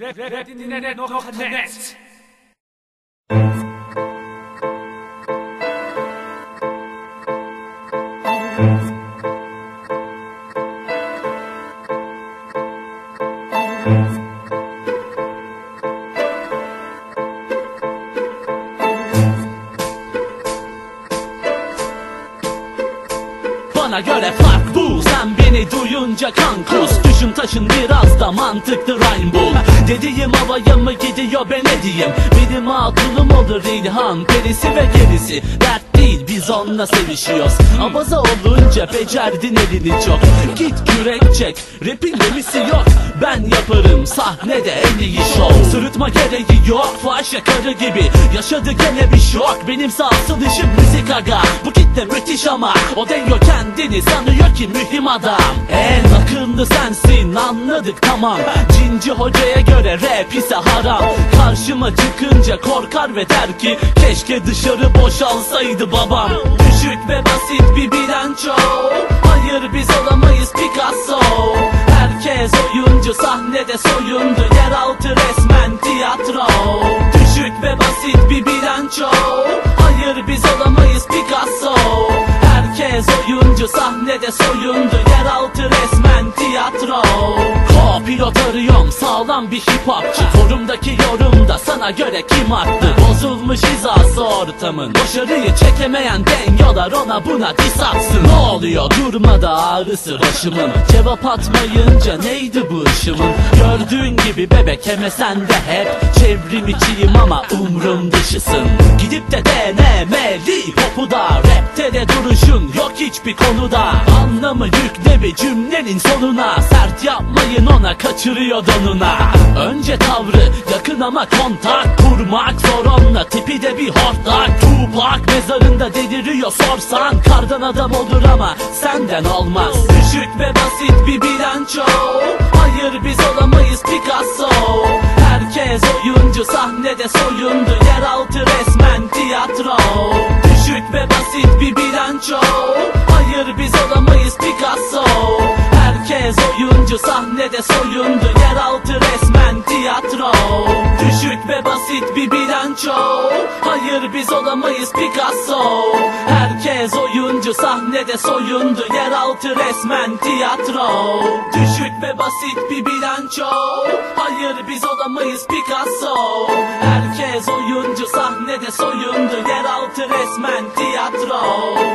Rap, rap, rap, rap, rap, rap, rap, rap, rap, rap, rap, rap, Bana göre fark bu. Sen beni duyunca kan kus. Düşün taşın biraz da mantıklı rhyme bul Dediğim havaya mı gidiyor ben ne diyeyim? Benim hatunum olur İlhan Perisi ve gerisi. Dert değil biz onunla sevişiyoruz. Abaza olunca becerdin elini çok. Git kürek çek Rapin gemisi yok yaparım sahnede en iyi show Sırıtma gereği yok Faş yakarı gibi. Yaşadı gene bir şok. Benimse asıl işim müzik aga. Bu kitle müthiş ama O deniyor kendini. Sanıyor ki mühim adam. En akıllı sensin anladık tamam. Cinci hocaya göre rap ise haram. Karşıma çıkınca korkar ve der ki Keşke dışarı boşalsaydı babam. Düşük ve basit bir bilanço. Hayır biz olamayız Picasso ve basit bir bilanço. Hayır biz olamayız Picasso. Herkes oyuncu sahnede soyundu. Yeraltı resmen tiyatro. Co-pilot arıyorum sağlam bir hip hopçı Forumdaki yorumda sana göre kim attı Bozulmuş hizası ortamın Başarıyı çekemeyen denyolar ona buna dis atsın Ne oluyor? Durmadı ağrısı başımın. Cevap atmayınca neydi bu ışımın? Gördüğün gibi bebek heme sende hep Çevrim içiyim ama umrum dışısın. Gidip de denemeli popu da Rapte de duruşun yok hiçbir konuda. Anlamı yükle bir cümlenin sonuna. Sert yapmayın ona kaçırıyor donuna. Önce tavrı yakın ama kontak Kurmak zor. Onunla tipi de bir hortlak. Tupac mezarında deliriyor sorsan. Kardan adam olur ama senden olmaz. Düşük ve basit bir bilanço. Hayır biz olamayız Picasso. Herkes oyuncu sahnede soyundu. Yeraltı resmen tiyatro bilanço Hayır biz olamayız Picasso. Herkes oyuncu sahnede soyundu. Yeraltı resmen tiyatro. Düşük ve basit bir bilanço. Hayır biz olamayız Picasso. Herkes oyuncu sahnede soyundu. Yeraltı resmen tiyatro. Düşük ve basit bir bilanço. Hayır biz olamayız Picasso. Herkes oyuncu sahnede soyundu. Yeraltı resmen tiyatro